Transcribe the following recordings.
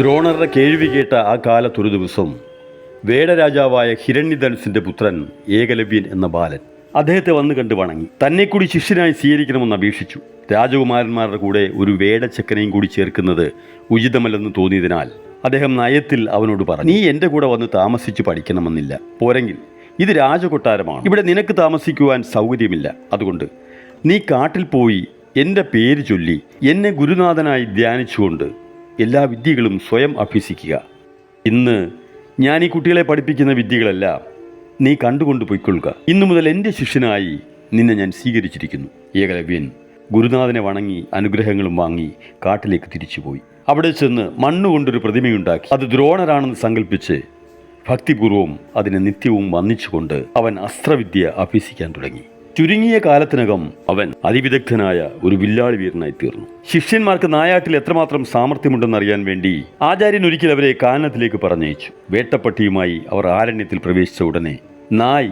ദ്രോണറുടെ കേൾവി കേട്ട ആ കാലത്തൊരു ദിവസം വേടരാജാവായ ഹിരണ്യധനുസിന്റെ പുത്രൻ ഏകലവ്യൻ എന്ന ബാലൻ അദ്ദേഹത്തെ വന്ന് കണ്ട് വണങ്ങി. തന്നെ കൂടി ശിഷ്യനായി സ്വീകരിക്കണമെന്ന് അപേക്ഷിച്ചു. രാജകുമാരന്മാരുടെ കൂടെ ഒരു വേടച്ചക്കനെയും കൂടി ചേർക്കുന്നത് ഉചിതമല്ലെന്ന് തോന്നിയതിനാൽ അദ്ദേഹം നയത്തിൽ അവനോട് പറഞ്ഞു നീ എന്റെ കൂടെ വന്ന് താമസിച്ച് പഠിക്കണമെന്നില്ല. പോരെങ്കിൽ ഇത് രാജകൊട്ടാരമാണ്. ഇവിടെ നിനക്ക് താമസിക്കുവാൻ സൗകര്യമില്ല. അതുകൊണ്ട് നീ കാട്ടിൽ പോയി എന്റെ പേര് ചൊല്ലി എന്നെ ഗുരുനാഥനായി ധ്യാനിച്ചുകൊണ്ട് എല്ലാ വിദ്യകളും സ്വയം അഭ്യസിക്കുക. ഇന്ന് ഞാൻ ഈ കുട്ടികളെ പഠിപ്പിക്കുന്ന വിദ്യകളെല്ലാം നീ കണ്ടുകൊണ്ട് പൊയ്ക്കൊള്ളുക. ഇന്നു മുതൽ എന്റെ ശിഷ്യനായി നിന്നെ ഞാൻ സ്വീകരിച്ചിരിക്കുന്നു. ഏകലവ്യൻ ഗുരുനാഥനെ വണങ്ങി അനുഗ്രഹങ്ങളും വാങ്ങി കാട്ടിലേക്ക് തിരിച്ചുപോയി. അവിടെ ചെന്ന് മണ്ണുകൊണ്ടൊരു പ്രതിമയുണ്ടാക്കി. അത് ദ്രോണരാണെന്ന് സങ്കല്പിച്ച് ഭക്തിപൂർവം അതിനെ നിത്യവും വന്ദിച്ചുകൊണ്ട് അവൻ അസ്ത്രവിദ്യ അഭ്യസിക്കാൻ തുടങ്ങി. ചുരുങ്ങിയ കാലത്തിനകം അവൻ അതിവിദഗ്ധനായ ഒരു വില്ലാളി വീരനായി തീർന്നു. ശിഷ്യന്മാർക്ക് നായാട്ടിൽ എത്രമാത്രം സാമർഥ്യമുണ്ടെന്ന് അറിയാൻ വേണ്ടി ആചാര്യൻ ഒരിക്കൽ അവരെ കാനനത്തിലേക്ക് പറഞ്ഞയച്ചു. വേട്ടപ്പട്ടിയുമായി അവർ ആരണ്യത്തിൽ പ്രവേശിച്ച ഉടനെ നായ്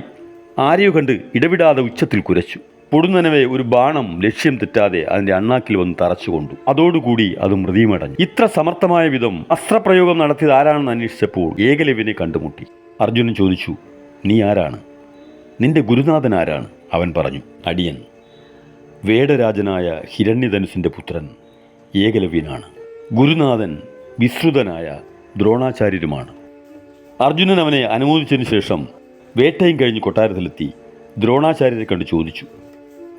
ആരെയോ കണ്ട് ഇടവിടാതെ ഉച്ചത്തിൽ കുരച്ചു. പൊടുന്നനവെ ഒരു ബാണം ലക്ഷ്യം തെറ്റാതെ അതിന്റെ അണ്ണാക്കിൽ വന്ന് തറച്ചുകൊണ്ടു അതോടുകൂടി അത് മൃതിയുമടഞ്ഞു ഇത്ര സമർത്ഥമായ വിധം അസ്ത്രപ്രയോഗം നടത്തിയത് ആരാണെന്ന് അന്വേഷിച്ചപ്പോൾ ഏകലവ്യനെ കണ്ടുമുട്ടി. അർജുനൻ ചോദിച്ചു നീ ആരാണ്? നിന്റെ ഗുരുനാഥൻ ആരാണ്? അവൻ പറഞ്ഞു അടിയൻ വേടരാജനായ ഹിരണ്യധനുസിന്റെ പുത്രൻ ഏകലവ്യനാണ്. ഗുരുനാഥൻ വിശ്രുതനായ ദ്രോണാചാര്യരുമാണ്. അർജുനൻ അവനെ അനുമോദിച്ചതിന് ശേഷം വേട്ടയും കഴിഞ്ഞ് കൊട്ടാരത്തിലെത്തി ദ്രോണാചാര്യരെ കണ്ട് ചോദിച്ചു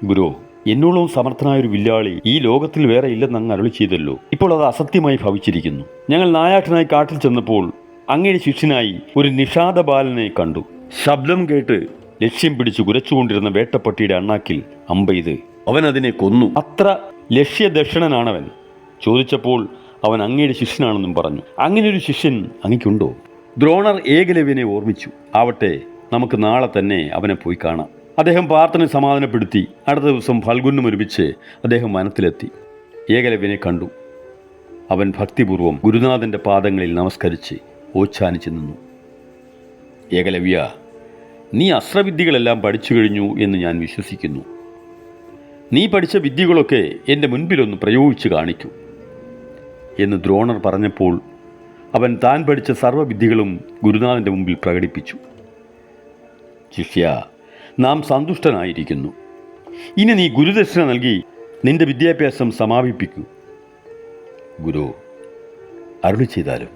ഗുരു എന്നോളം സമർത്ഥനായ ഒരു വില്ലാളി ഈ ലോകത്തിൽ വേറെ ഇല്ലെന്ന് അങ്ങ് അരുളി ചെയ്തല്ലോ. ഇപ്പോൾ അത് അസത്യമായി ഭവിച്ചിരിക്കുന്നു. ഞങ്ങൾ നായാട്ടിനായി കാട്ടിൽ ചെന്നപ്പോൾ അങ്ങയുടെ ശിഷ്യനായി ഒരു നിഷാദ ബാലനെ കണ്ടു. ശബ്ദം കേട്ട് ലക്ഷ്യം പിടിച്ച് കുരച്ചുകൊണ്ടിരുന്ന വേട്ടപ്പട്ടിയുടെ അണ്ണാക്കിൽ അമ്പെയ്ത് അവൻ അതിനെ കൊന്നു. അത്ര ലക്ഷ്യദക്ഷിണനാണവൻ. ചോദിച്ചപ്പോൾ അവൻ അങ്ങയുടെ ശിഷ്യനാണെന്നും പറഞ്ഞു. അങ്ങനെ ഒരു ശിഷ്യൻ അങ്ങയ്ക്കുണ്ടോ? ദ്രോണർ ഏകലവ്യനെ ഓർമ്മിച്ചു. ആവട്ടെ നമുക്ക് നാളെ തന്നെ അവനെ പോയി കാണാം. അദ്ദേഹം പാർത്ഥനെ സമാധാനപ്പെടുത്തി. അടുത്ത ദിവസം ഫൽഗുനും ഒരുമിച്ച് അദ്ദേഹം വനത്തിലെത്തി. ഏകലവ്യനെ കണ്ടു. അവൻ ഭക്തിപൂർവം ഗുരുനാഥന്റെ പാദങ്ങളിൽ നമസ്കരിച്ച് ഓച്ഛാനിച്ചു നിന്നു. ഏകലവ്യ നീ അസ്ത്രവിദ്യകളെല്ലാം പഠിച്ചു കഴിഞ്ഞു എന്ന് ഞാൻ വിശ്വസിക്കുന്നു. നീ പഠിച്ച വിദ്യകളൊക്കെ എന്റെ മുൻപിലൊന്ന് പ്രയോഗിച്ച് കാണിക്കൂ എന്ന് ദ്രോണർ പറഞ്ഞപ്പോൾ അവൻ താൻ പഠിച്ച സർവവിദ്യകളും ഗുരുനാഥന്റെ മുമ്പിൽ പ്രകടിപ്പിച്ചു. ശിഷ്യ നാം സന്തുഷ്ടനായിരിക്കുന്നു. ഇനി നീ ഗുരുദക്ഷിണ നൽകി നിന്റെ വിദ്യാഭ്യാസം സമാപിപ്പിക്കൂ. ഗുരു അരുളി ചെയ്താലും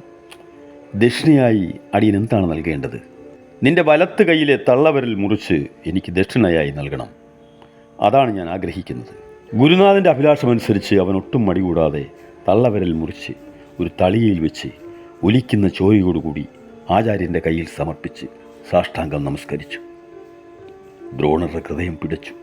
ദക്ഷിണയായി അടിയൻ എന്താണ് നൽകേണ്ടത്? നിന്റെ വലത്ത് കൈയിലെ തള്ളവരൽ മുറിച്ച് എനിക്ക് ദക്ഷിണയായി നൽകണം. അതാണ് ഞാൻ ആഗ്രഹിക്കുന്നത്. ഗുരുനാഥന്റെ അഭിലാഷമനുസരിച്ച് അവൻ ഒട്ടും മടികൂടാതെ തള്ളവരൽ മുറിച്ച് ഒരു തളിയിൽ വെച്ച് ഒലിക്കുന്ന ചോരയോടുകൂടി ആചാര്യന്റെ കയ്യിൽ സമർപ്പിച്ച് സാഷ്ടാംഗം നമസ്കരിച്ചു. ദ്രോണരുടെ ഹൃദയം പിടച്ചു.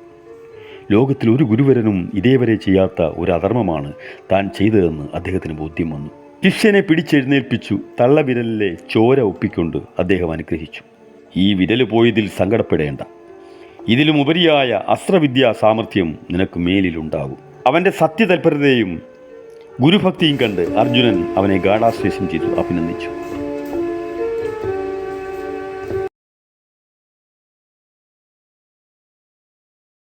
ലോകത്തിൽ ഒരു ഗുരുവരനും ഇതേവരെ ചെയ്യാത്ത ഒരു അധർമ്മമാണ് താൻ ചെയ്തതെന്ന് അദ്ദേഹത്തിന് ബോധ്യം വന്നു. ശിഷ്യനെ പിടിച്ചെഴുന്നേൽപ്പിച്ചു തള്ളവിരലിലെ ചോര ഒപ്പിക്കൊണ്ട് അദ്ദേഹം അനുഗ്രഹിച്ചു. ഈ വിരൽ പോയതിൽ സങ്കടപ്പെടേണ്ട. ഇതിലും ഉപരിയായ അസ്ത്രവിദ്യാ സാമർഥ്യം നിനക്ക് മേലിലുണ്ടാകും അവന്റെ സത്യതൽപരതയും ഗുരുഭക്തിയും കണ്ട് അർജുനൻ അവനെ ഗാഢാശ്ലേഷം ചെയ്തു അഭിനന്ദിച്ചു.